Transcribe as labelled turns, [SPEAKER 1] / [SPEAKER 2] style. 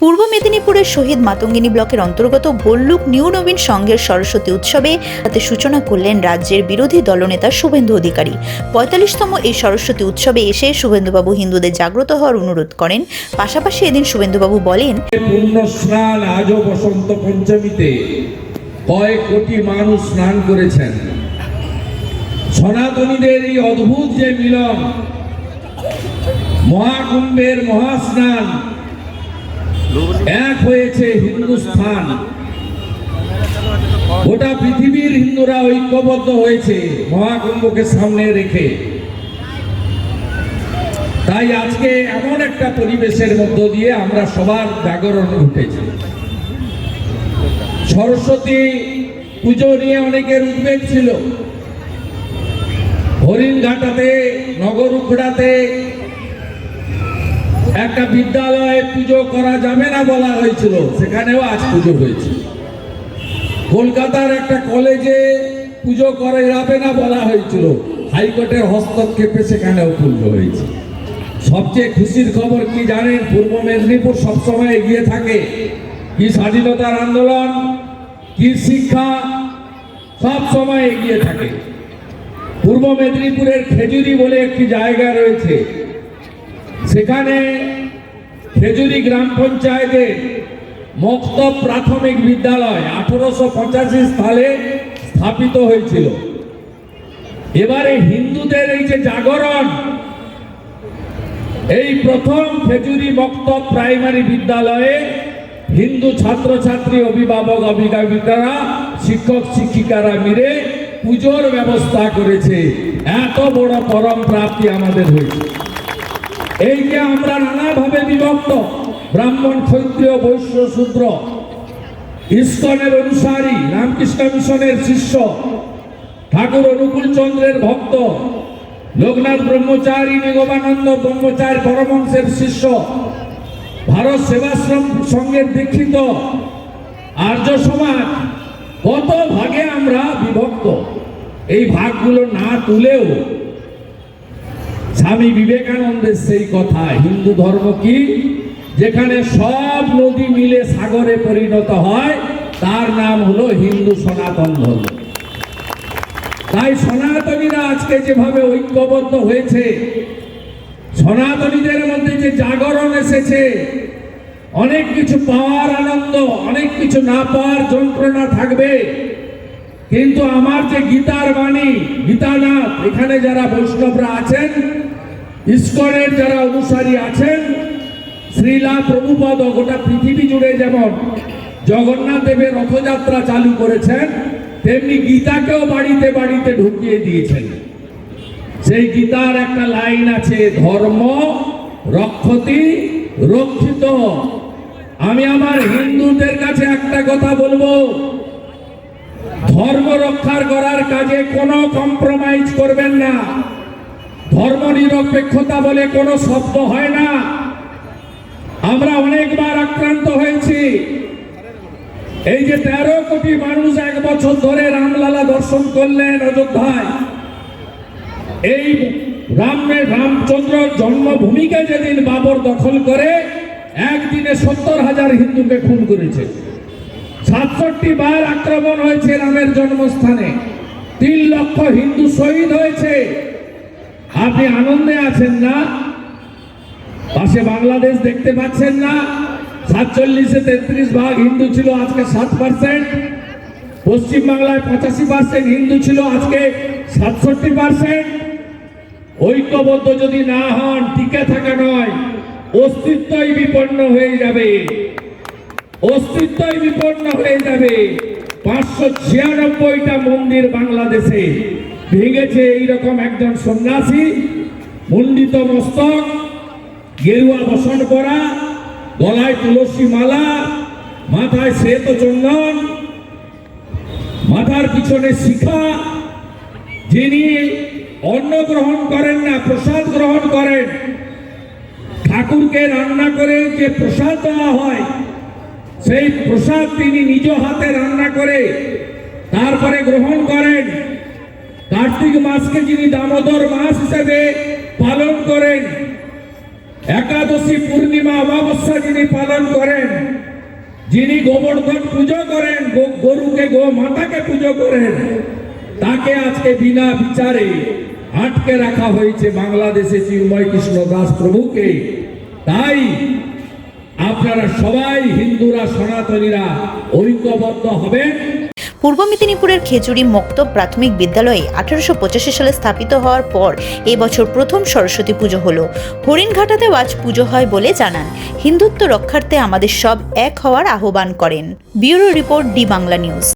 [SPEAKER 1] পূর্ব মেদিনীপুরের শহীদ মাতঙ্গিনী ব্লকের অন্তর্গত ভল্লুক নিউ নবীন সংঘের সরস্বতী উৎসবে তাতে সূচনা করলেন রাজ্যের বিরোধী দলনেতা শুভেন্দু অধিকারী। পঁয়তাল্লিশতম এই সরস্বতী উৎসবে এসে শুভেন্দুবাবু হিন্দুদের জাগ্রত হওয়ার অনুরোধ করেন। পাশাপাশি এদিন শুভেন্দুবাবু বলেন
[SPEAKER 2] আজও বসন্ত পঞ্চমীতে কয়েক কোটি মানুষ স্নান করেছেন। সনাতনীদের এই অদ্ভুত যে মিলন, মহাকুম্ভের মহাস্নান এক হয়েছে হিন্দুস্থান। গোটা পৃথিবীর হিন্দুরা ঐক্যবদ্ধ হয়েছে, মহাকুম্ভকে সামনে রেখে। তাই আজকে এমন একটা পরিবেশের মধ্য দিয়ে আমরা সবার জাগরণ উঠেছি সরস্বতী পুজো নিয়ে অনেকের উদ্বেগ ছিল। হরিণঘাটাতে নগর উখড়াতে একটা বিদ্যালয়ে পুজো করা যাবে না বলা হয়েছিল, সেখানেও আজ পুজো হয়েছে। কলকাতার একটা কলেজে পুজো করা যাবে না বলা হয়েছিল, হাইকোর্টের হস্তক্ষেপে সেখানেও পুজো হয়েছে। সবচেয়ে খুশির খবর কি জানেন, পূর্ব মেদিনীপুর সবসময় এগিয়ে থাকে। কি স্বাধীনতার আন্দোলন, কি শিক্ষা সব সময় এগিয়ে থাকে। পূর্ব মেদিনীপুরের খেজুরি বলে একটি জায়গা রয়েছে সেখানে খেজুরি গ্রাম পঞ্চায়েতে মুক্ত প্রাথমিক বিদ্যালয় আঠারোশো পঁচাশি সালে স্থাপিত হয়েছিল। এবারে হিন্দুদের এই যে জাগরণ, এই প্রথম খেজুরি মক্ত প্রাইমারি বিদ্যালয়ে হিন্দু ছাত্রছাত্রী অভিভাবক অভিভাবিকারা, শিক্ষক শিক্ষিকারা মিলে পুজোর ব্যবস্থা করেছে। এত বড় পরম প্রাপ্তি আমাদের হয়েছে। এই যে আমরা নানাভাবে বিভক্ত। ব্রাহ্মণ, ক্ষত্রিয়, বৈশ্য, শূদ্র। ইস্কনের অনুসারী, রামকৃষ্ণ মিশনের শিষ্য। ঠাকুর অনুকূল চন্দ্রের ভক্ত। লোকনাথ ব্রহ্মচারী নিগমানন্দ ব্রহ্মচারী পরমংসের শিষ্য। ভারত সেবাশ্রম সঙ্গের দীক্ষিত। আর্য সমাজ, কত ভাগে আমরা বিভক্ত। এই ভাগগুলো না তুলেও স্বামী বিবেকানন্দের সেই কথা, হিন্দু ধর্ম কি? যেখানে সব নদী মিলে সাগরে পরিণত হয়, তার নাম হলো হিন্দু সনাতন ধর্ম। তাই সনাতনীরা আজকে যেভাবে ঐক্যবদ্ধ হয়েছে, সনাতনীদের মধ্যে যে জাগরণ এসেছে, অনেক কিছু পাওয়ার আনন্দ, অনেক কিছু না পাওয়ার যন্ত্রণা থাকবে কিন্তু আমার যে গীতার বাণী, গীতানাথ, এখানে যারা বৈষ্ণবরা আছেন, ইস্কনের যারা অনুসারী আছেন, শ্রীলা প্রভুপদ, গোটা পৃথিবী জুড়ে যেমন জগন্নাথ দেবের রথযাত্রা চালু করেছেন, তেমনি গীতাকেও বাড়িতে বাড়িতে ঢুকিয়ে দিয়েছেন। সেই গীতার একটা লাইন আছে, ধর্ম রক্ষতি রক্ষিত। আমি আমার হিন্দুদের কাছে একটা কথা বলব। রক্ষার করার কাজে কোনো কম্প্রোমাইজ করবেন না। ধর্ম নিরপেক্ষতা বলে কোনো শব্দ হয় না। আমরা অনেকবার আক্রান্ত হয়েছি। এই যে তেরো কোটি মানুষ এক বছর ধরে রামলালা দর্শন করলেন অযোধ্যায়। এই রামের রামচন্দ্র জন্মভূমিকে যেদিন বাবর দখল করে, একদিনে সত্তর হাজার হিন্দুকে খুন করেছে। সাতষট্টি বার আক্রমণ হয়েছে রামের জন্মস্থানে। তিন লক্ষ হিন্দু শহীদ হয়েছে। আপনি আনন্দে আছেন না? পাশে বাংলাদেশ দেখতে পাচ্ছেন না? সাতচল্লিশে তেত্রিশ ভাগ হিন্দু ছিল আজকে সাত পার্সেন্ট পশ্চিম বাংলায় পঁচাশি পার্সেন্ট হিন্দু ছিল আজকে সাতষট্টি পার্সেন্ট ঐক্যবদ্ধ যদি না হন, টিকে থাকা নয়। অস্তিত্বই বিপন্ন হয়ে যাবে। অস্তিত্বই বিপন্ন হয়ে যাবে। পাঁচশো ছিয়ানব্বইটা মন্দির বাংলাদেশে ভেঙেছে এইরকম একজন সন্ন্যাসী। মুন্ডিত মস্তক, গেরুয়া বসন করা, গলায় তুলসী মালা, মাথায় শ্বেত চন্দন, মাথার পিছনে শিখা। যিনি অন্ন গ্রহণ করেন না, প্রসাদ গ্রহণ করেন, ঠাকুরকে রান্না করে যে প্রসাদ দেওয়া হয় সেই প্রসাদ তিনি নিজ হাতে রান্না করে তারপরে গ্রহণ করেন। কার্তিক মাসকে যিনি দামোদর মাস হিসেবে পালন করেন, একাদশী পূর্ণিমা অমাবস্যা যিনি পালন করেন, যিনি গোবর্ধন পুজো করেন গরুকে গো মাতাকে পুজো করেন, তাকে আজকে বিনা বিচারে আটকে রাখা হয়েছে বাংলাদেশে চিন্ময় কৃষ্ণ দাস প্রভুকে। তাই আপনারা সবাই হিন্দুরা, সনাতনীরা ঐক্যবদ্ধ হবেন।
[SPEAKER 1] পূর্ব মেদিনীপুরের খেজুরি মক্তব প্রাথমিক বিদ্যালয়ে আঠারোশো পঁচাশি সালে স্থাপিত হওয়ার পর এবছর প্রথম সরস্বতী পুজো হলো। হরিণঘাটাতেও আজ পুজো হয় বলে জানান। হিন্দুত্ব রক্ষার্থে আমাদের সব এক হওয়ার আহ্বান করেন। Bureau report D Bangla news.